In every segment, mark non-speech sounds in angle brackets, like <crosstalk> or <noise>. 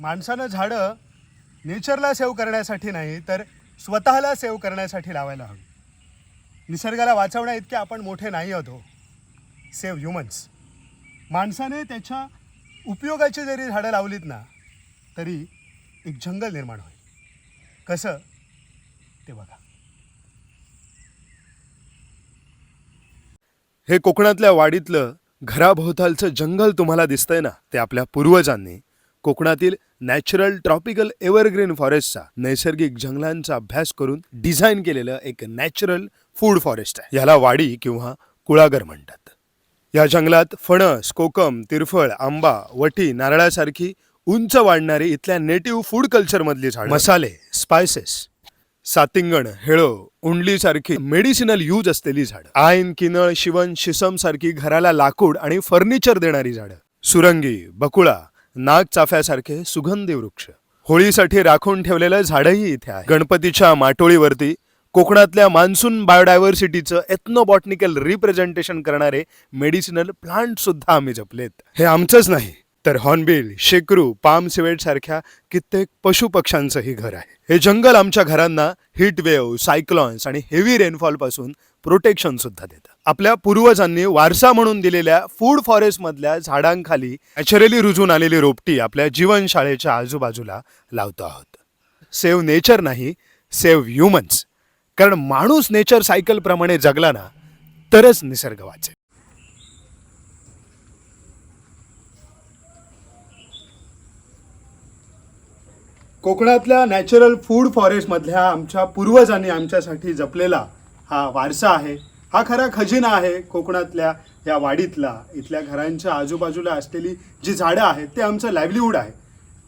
माणसानं झाडं नेचरला सेव्ह करण्यासाठी नाही तर स्वतःला सेव्ह करण्यासाठी लावायला हवी. निसर्गाला वाचवण्या इतके आपण मोठे नाही आहोत हो. सेव्ह ह्युमन्स माणसाने त्याच्या उपयोगाची जरी झाडं लावलीत ना तरी एक जंगल निर्माण होईल. कसं? ते बघा. हे कोकणातल्या वाडीतलं घराभोवतालचं जंगल तुम्हाला दिसतंय ना ते आपल्या पूर्वजांनी. कोकणातील नॅचरल ट्रॉपिकल एव्हरग्रीन फॉरेस्टचा नैसर्गिक जंगलांचा अभ्यास करून डिझाईन केलेलं एक नॅचरल फूड फॉरेस्ट आहे. याला वाडी किंवा कुळागर म्हणतात. या जंगलात फणस कोकम तिरफळ आंबा वटी नारळासारखी उंच वाढणारी इथल्या नेटिव्ह फूड कल्चरमधली झाड. मसाले स्पायसेस सातिंगण हेळो उंडलीसारखी मेडिसिनल यूज असलेली झाडं. आईन किनळ शिवण शिसम सारखी घराला लाकूड आणि फर्निचर देणारी झाडं. सुरंगी बकुळा नागचाफ्यासारखे सुगंधी वृक्ष. होळीसाठी राखून ठेवलेलं झाडही इथे आहे. गणपतीच्या माटोळीवरती कोकणातल्या मान्सून बायोडायव्हर्सिटीचं एथनोबॉटनिकल रिप्रेझेंटेशन करणारे मेडिसिनल प्लांट सुद्धा आम्ही जपलेत. हे आमचंच नाही तर हॉर्नबिल शेकरू पाम सिवेट सारख्या कित्येक पशुपक्ष्यांचंही घर आहे. हे जंगल आमच्या घरांना हीट वेव्ह सायक्लॉन्स आणि हेवी रेनफॉलपासून प्रोटेक्शन सुद्धा देतं आपल्या पूर्वजांनी वारसा म्हणून दिलेल्या फूड फॉरेस्ट मधल्या झाडांखाली नॅचरली रुजून आलेली रोपटी आपल्या जीवनशाळेच्या आजूबाजूला लावतो आहोत. सेव्ह नेचर नाही सेव्ह ह्युमन्स कारण माणूस नेचर सायकलप्रमाणे जगला ना तरच निसर्ग वाचेल. कोकणातल्या नॅचरल फूड फॉरेस्टमधल्या आमच्या पूर्वजांनी आमच्यासाठी जपलेला हा वारसा आहे. हा खरा खजिना आहे कोकणातल्या या वाडीतला. इथल्या घरांच्या आजूबाजूला असलेली जी झाडं आहेत ते आमचं लाईव्हलीहूड आहे.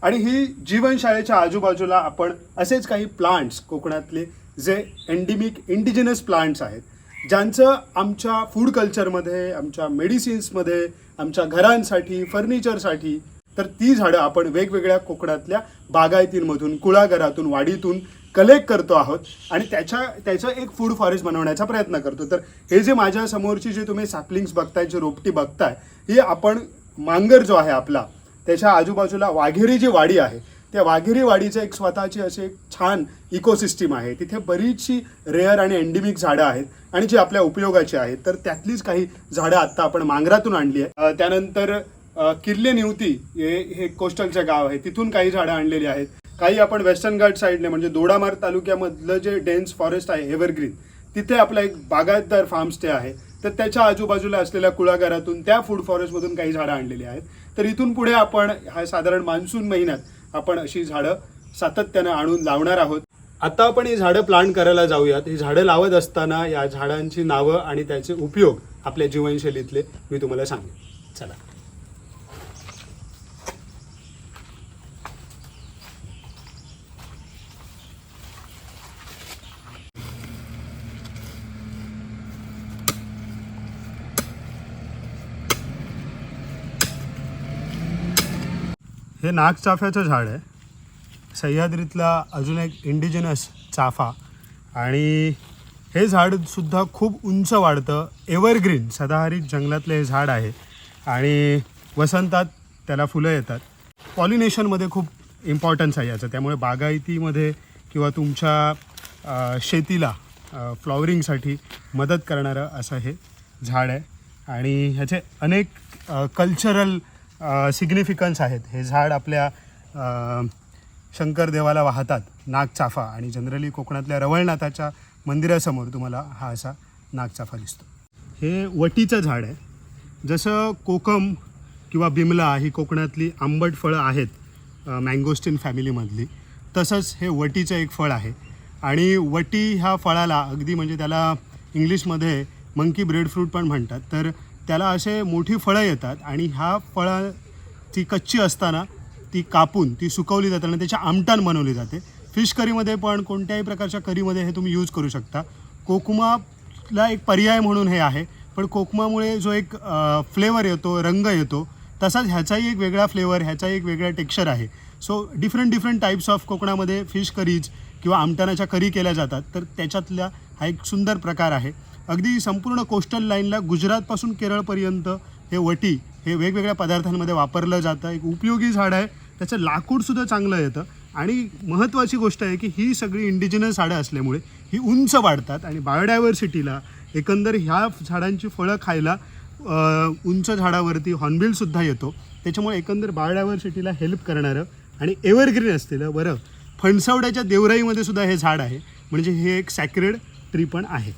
आणि ही जीवनशाळेच्या आजूबाजूला आपण असेच काही प्लांट्स कोकणातले जे एंडिमिक इंडिजिनस प्लांट्स आहेत ज्यांचं आमच्या फूड कल्चरमध्ये आमच्या मेडिसिन्समध्ये आमच्या घरांसाठी फर्निचरसाठी तर ती झाडं आपण वेगवेगळ्या कोकणातल्या बागायतींमधून कुळागरातून वाडीतून कलेक्ट करतो आहोत आणि त्याच्या त्याचं एक फूड फॉरेस्ट बनवण्याचा प्रयत्न करतो. तर हे जे माझ्या समोरची जे तुम्ही सॅपलिंग्स बघताय जे रोपटी बघताय ही आपण मांगर जो आहे आपला त्याच्या आजूबाजूला वाघेरी जी वाडी आहे त्या वाघेरी वाडीचं एक स्वतःची अशी एक छान इकोसिस्टीम आहे. तिथे बरीचशी रेअर आणि एंडेमिक झाडं आहेत आणि जी आपल्या उपयोगाची आहेत. तर त्यातलीच काही झाडं आत्ता आपण मांगरातून आणली आहे त्यानंतर किल्ले किर्ले निवती हे हे कोस्टलचं गाव आहे. तिथून काही झाडं आणलेली आहेत. काही आपण वेस्टर्न घाट साईडने म्हणजे दोडामार तालुक्यामधलं जे डेन्स फॉरेस्ट आहे एव्हरग्रीन तिथे आपला एक बागायतदार फार्म स्टे आहे. तर त्याच्या आजूबाजूला असलेल्या कुळागारातून त्या फूड फॉरेस्टमधून काही झाडं आणलेली आहेत. तर इथून पुढे आपण हा साधारण मान्सून महिन्यात आपण अशी झाडं सातत्यानं आणून लावणार आहोत. आता आपण ही झाडं प्लांट करायला जाऊयात. ही झाडं लावत असताना या झाडांची नावं आणि त्याचे उपयोग आपल्या जीवनशैलीतले मी तुम्हाला सांगेन. चला. हे नागचाफ्याचं झाड आहे. सह्याद्रीतला अजून एक इंडिजिनस चाफा. आणि हे झाडसुद्धा खूप उंच वाढतं. एव्हरग्रीन सदाहरित जंगलातलं हे झाड आहे. आणि वसंतात त्याला फुलं येतात. पॉलिनेशनमध्ये खूप इम्पॉर्टन्स आहे याचं. त्यामुळे बागायतीमध्ये किंवा तुमच्या शेतीला फ्लॉवरिंगसाठी मदत करणारं असं हे झाड आहे. आणि ह्याचे अनेक कल्चरल सिग्निफिकन्स आहेत. हे झाड आपल्या शंकरदेवाला वाहतात नागचाफा. आणि जनरली कोकणातल्या रवळनाथाच्या मंदिरासमोर तुम्हाला हा असा नागचाफा दिसतो. हे वटीचं झाड आहे. जसं कोकम किंवा बिमला ही कोकणातली आंबट फळं आहेत मँगोस्टिन फॅमिलीमधली तसंच हे वटीचं एक फळ आहे. आणि वटी ह्या फळाला अगदी म्हणजे त्याला इंग्लिशमध्ये मंकी ब्रेड फ्रूट पण म्हणतात. तर त्याला असे मोठी फळं येतात आणि ह्या फळं ती कच्ची असताना ती कापून ती सुकवली जाते आणि त्याच्या आमटण बनवली जाते. फिश करीमध्ये पण कोणत्याही प्रकारच्या करीमध्ये हे तुम्ही यूज करू शकता. कोकमाला एक पर्याय म्हणून हे आहे. पण कोकमामुळे जो एक फ्लेवर येतो रंग येतो तसाच ह्याचाही एक वेगळा फ्लेवर ह्याचाही एक वेगळा टेक्स्चर आहे. So different different types of कोकणामध्ये फिश करीज किंवा आमटणाच्या करी केल्या जातात. तर त्याच्यातल्या हा एक सुंदर प्रकार आहे. अगदी संपूर्ण कोस्टल लाईनला गुजरातपासून केरळपर्यंत हे वटी हे वेगवेगळ्या पदार्थांमध्ये वापरलं जातं. एक उपयोगी झाड आहे. त्याचं लाकूडसुद्धा चांगलं येतं. आणि महत्त्वाची गोष्ट आहे की ही सगळी इंडिजिनस झाडं असल्यामुळे ही उंच वाढतात आणि बायोडायव्हर्सिटीला एकंदर ह्या झाडांची फळं खायला उंच झाडावरती हॉर्नबिलसुद्धा येतो. त्याच्यामुळे एकंदर बायोडायव्हर्सिटीला हेल्प करणारं आणि एव्हरग्रीन असलेलं बरं फणसावड्याच्या देवराईमध्ये सुद्धा हे झाड आहे. म्हणजे हे एक सॅक्रेड ट्री पण आहे.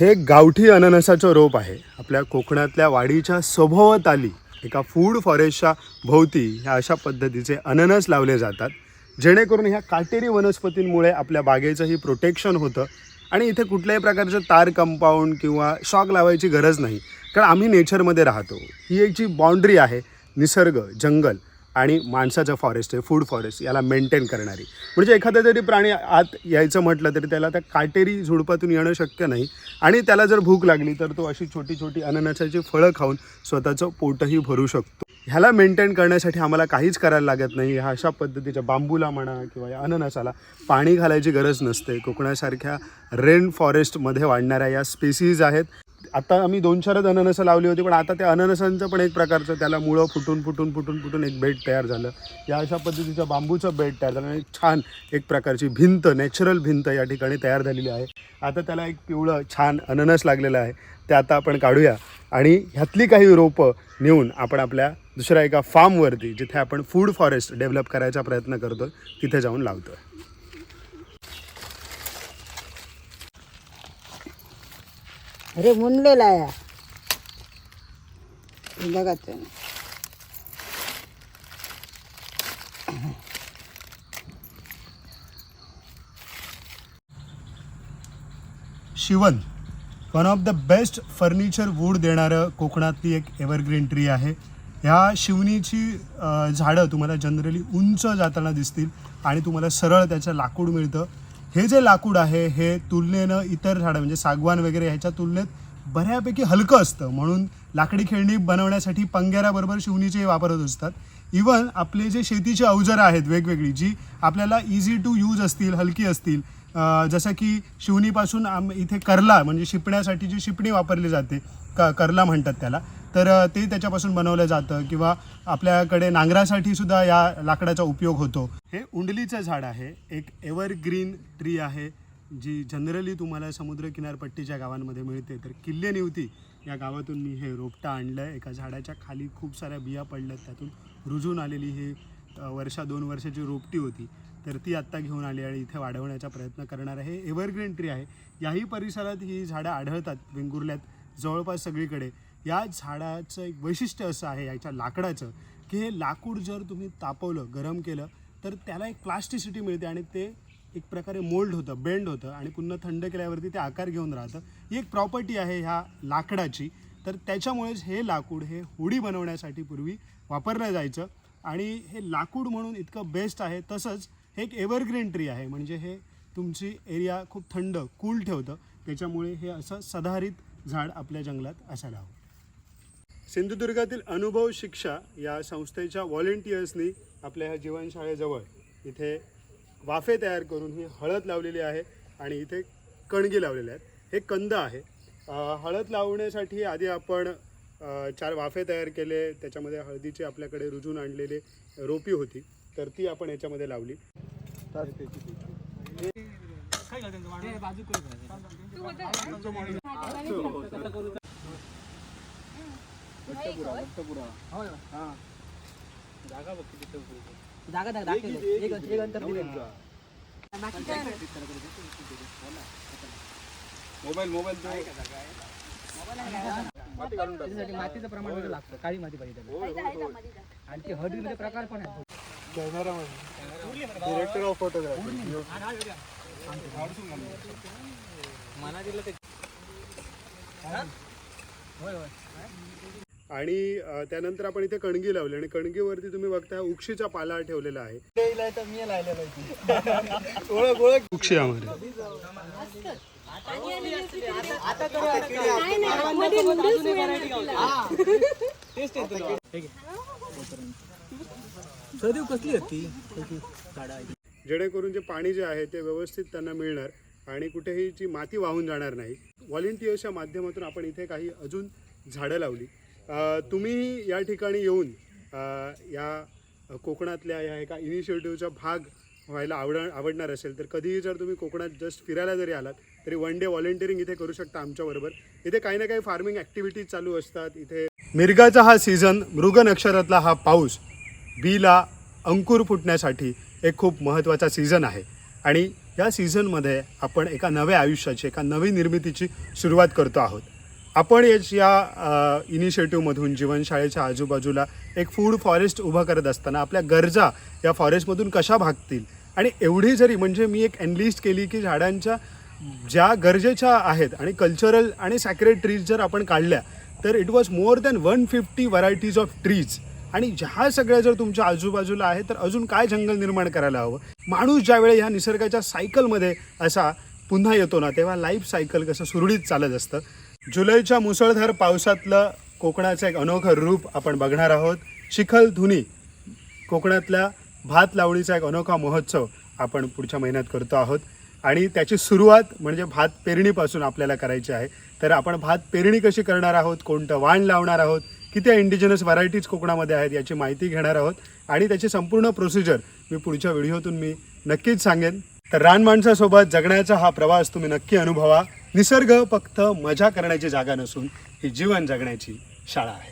हे गावठी अननसाचं रोप आहे. आपल्या कोकणातल्या वाडीच्या सभोवताली एका फूड फॉरेस्टच्या भोवती ह्या अशा पद्धतीचे अननस लावले जातात. जेणेकरून ह्या काटेरी वनस्पतींमुळे आपल्या बागेचंही प्रोटेक्शन होतं आणि इथे कुठल्याही प्रकारचं तार कंपाऊंड किंवा शॉक लावायची गरज नाही. कारण आम्ही नेचरमध्ये राहतो. ही एक जी बाउंड्री आहे निसर्ग जंगल. आणि माणसाचं फॉरेस्ट आहे फूड फॉरेस्ट याला मेंटेन करणारी. म्हणजे एखादा जरी प्राणी आत यायचं म्हटलं तरी त्याला त्या काटेरी झुडपातून येणं शक्य नाही. आणि त्याला जर भूक लागली तर तो अशी छोटी छोटी अननसाची फळं खाऊन स्वतःचं पोटही भरू शकतो. ह्याला मेंटेन करण्यासाठी आम्हाला काहीच करायला लागत नाही. ह्या अशा पद्धतीच्या बांबूला म्हणा किंवा या अननसाला पाणी घालायची गरज नसते. कोकणासारख्या रेन फॉरेस्टमध्ये वाढणाऱ्या या स्पेसीज आहेत. आता आम्ही दोन चारच अननसं लावली होती पण आता त्या अननसांचं पण एक प्रकारचं त्याला मुळं फुटून फुटून फुटून फुटून एक बेड तयार झालं. या अशा पद्धतीचं बांबूचं बेड तयार झालं आणि छान एक प्रकारची भिंत नॅचरल भिंत या ठिकाणी तयार झालेली आहे. आता त्याला एक पिवळं छान अननस लागलेलं आहे. ते आता आपण काढूया आणि ह्यातली काही रोपं नेऊन आपण आपल्या दुसऱ्या एका फार्मवरती जिथे आपण फूड फॉरेस्ट डेव्हलप करायचा प्रयत्न करतो तिथे जाऊन लावतो अरे मुनलेला आहे. बघा शिवन one of the best furniture wood देणारं कोकणातली एक एव्हरग्रीन ट्री आहे. ह्या शिवणीची झाडं तुम्हाला जनरली उंच जाताना दिसतील आणि तुम्हाला सरळ त्याचं लाकूड मिळतं. हे जे लाकूड आहे हे तुलनेनं इतर झाडं म्हणजे सागवान वगैरे ह्याच्या तुलनेत बऱ्यापैकी हलकं असतं. म्हणून लाकडी खेळणी बनवण्यासाठी पंग्याराबरोबर शिवणीचे वापरत असतात. इवन आपले जे शेतीचे अवजारं आहेत वेगवेगळी जी आपल्याला इझी टू यूज असतील हलकी असतील जसं की शिवणीपासून आम इथे करला म्हणजे शिपण्यासाठी जी शिपणी वापरली जाते क करला म्हणतात त्याला तर ते त्याच्यापासून बनवलं जातं किंवा आपल्याकडे नांगरासाठी सुद्धा या लाकडाचा उपयोग होतो. हे उंडलीचं झाड आहे एक एव्हरग्रीन ट्री आहे जी जनरली तुम्हाला समुद्र किनारपट्टीच्या गावांमध्ये मिळते. तर किल्ले निवती या गावातून मी हे रोपटं आणलं आहे एका झाडाच्या खाली खूप साऱ्या बिया पडल्यात त्यातून रुजून आलेली हे वर्षा दोन वर्षाची रोपटी होती. तर ती आत्ता घेऊन आली आणि इथे वाढवण्याचा प्रयत्न करणार आहे. हे एव्हरग्रीन ट्री आहे. याही परिसरात ही झाडं आढळतात वेंगुर्ल्यात जवळपास सगळीकडे. या झाडाचं एक वैशिष्ट्य असं आहे याच्या लाकडाचं की हे लाकूड जर तुम्ही तापवलं गरम केलं तर त्याला एक प्लास्टिसिटी मिळते आणि ते एक प्रकारे मोल्ड होतं बेंड होतं आणि पुन्हा थंड केल्यावरती ते आकार घेऊन राहतं. ही एक प्रॉपर्टी आहे ह्या लाकडाची. तर त्याच्यामुळेच हे लाकूड हे होडी बनवण्यासाठी पूर्वी वापरलं जायचं आणि हे लाकूड म्हणून इतकं बेस्ट आहे. तसंच हे एक एव्हरग्रीन ट्री आहे. म्हणजे हे तुमची एरिया खूप थंड कूल ठेवतं. त्याच्यामुळे हे असं सदाहरित झाड आपल्या जंगलात असायला हवं. सिंधुदुर्गातील अनुभव शिक्षा या संस्थेच्या व्हॉलेंटियर्सनी आपल्या ह्या जीवनशाळेजवळ इथे वाफे तयार करून ही हळद लावलेली आहे आणि इथे कणगी लावलेल्या आहेत. हे कंद आहे. हळद लावण्यासाठी आधी आपण चार वाफे तयार केले. त्याच्यामध्ये हळदीचे आपल्याकडे रुजून आणलेले रोपी होती. तर ती आपण याच्यामध्ये लावली दिले. त्याच्यासाठी मातीचं प्रमाण वेगळं लागतं काळी माती पाहिजे त्याला. आणि ते हळदीमध्ये प्रकार पण आहे डिरेक्टर ऑफ फोटोग्राफी आणि त्यानंतर आपण इथे कणगी लावली आणि कणगीवरती तुम्ही बघता उक्षीचा पाला ठेवलेला आहे. उक्षी आम्हाला. <laughs> सदैव कसली होती जेणेकरून जे पाणी जे आहे ते व्यवस्थित त्यांना मिळणार आणि कुठेही जी माती वाहून जाणार नाही. व्हॉलेंटियर्सच्या माध्यमातून आपण इथे काही अजून झाडं लावली. तुम्ही या ठिकाणी येऊन या कोकणातल्या या एका इनिशिएटिव्हचा भाग व्हायला आवड आवडणार असेल तर कधीही जर तुम्ही कोकणात जस्ट फिरायला जरी आलात तरी वन डे व्हॉलेंटिअरिंग इथे करू शकता आमच्याबरोबर इथे काही ना काही फार्मिंग ॲक्टिव्हिटीज चालू असतात. इथे मिरगाचा हा सीझन मृग नक्षरातला हा पाऊस बीला अंकुर फुटण्यासाठी एक खूप महत्त्वाचा सीझन आहे. आणि या सीझनमध्ये आपण एका नव्या आयुष्याची एका नवी निर्मितीची सुरुवात करतो आहोत. आपण याच या इनिशिएटिव्हमधून जीवनशाळेच्या आजूबाजूला एक फूड फॉरेस्ट उभं करत असताना आपल्या गरजा या फॉरेस्टमधून कशा भागतील? आणि एवढी जरी म्हणजे मी एक एनलिस्ट केली की झाडांच्या ज्या गरजेच्या आहेत आणि कल्चरल आणि सॅक्रेट ट्रीज जर आपण काढल्या तर it was more than one fifty varieties of trees आणि ह्या सगळ्या जर तुमच्या आजूबाजूला आहे तर अजून काय जंगल निर्माण करायला हवं? माणूस ज्यावेळी ह्या निसर्गाच्या सायकलमध्ये असा पुन्हा येतो ना तेव्हा लाईफ सायकल कसं सुरळीत चालत असतं. जुलैच्या मुसळधार पावसातलं कोकणाचं एक अनोखं रूप आपण बघणार आहोत. चिखल धुनी कोकणातल्या भात लावणीचा एक अनोखा महोत्सव आपण पुढच्या महिन्यात करतो आहोत. आणि त्याची सुरुवात म्हणजे भात पेरणीपासून आपल्याला करायची आहे. तर आपण भात पेरणी कशी करणार आहोत? कोणतं वाण लावणार आहोत? किती इंडिजिनस व्हरायटीज कोकणामध्ये आहेत याची माहिती घेणार आहोत. आणि त्याची संपूर्ण प्रोसिजर मी पुढच्या व्हिडिओतून मी नक्कीच सांगेन. तर रान माणसासोबत जगण्याचा हा प्रवास तुम्ही नक्की अनुभवा. निसर्ग फक्त मजा करण्याची जागा नसून ही जीवन जगण्याची शाळा आहे.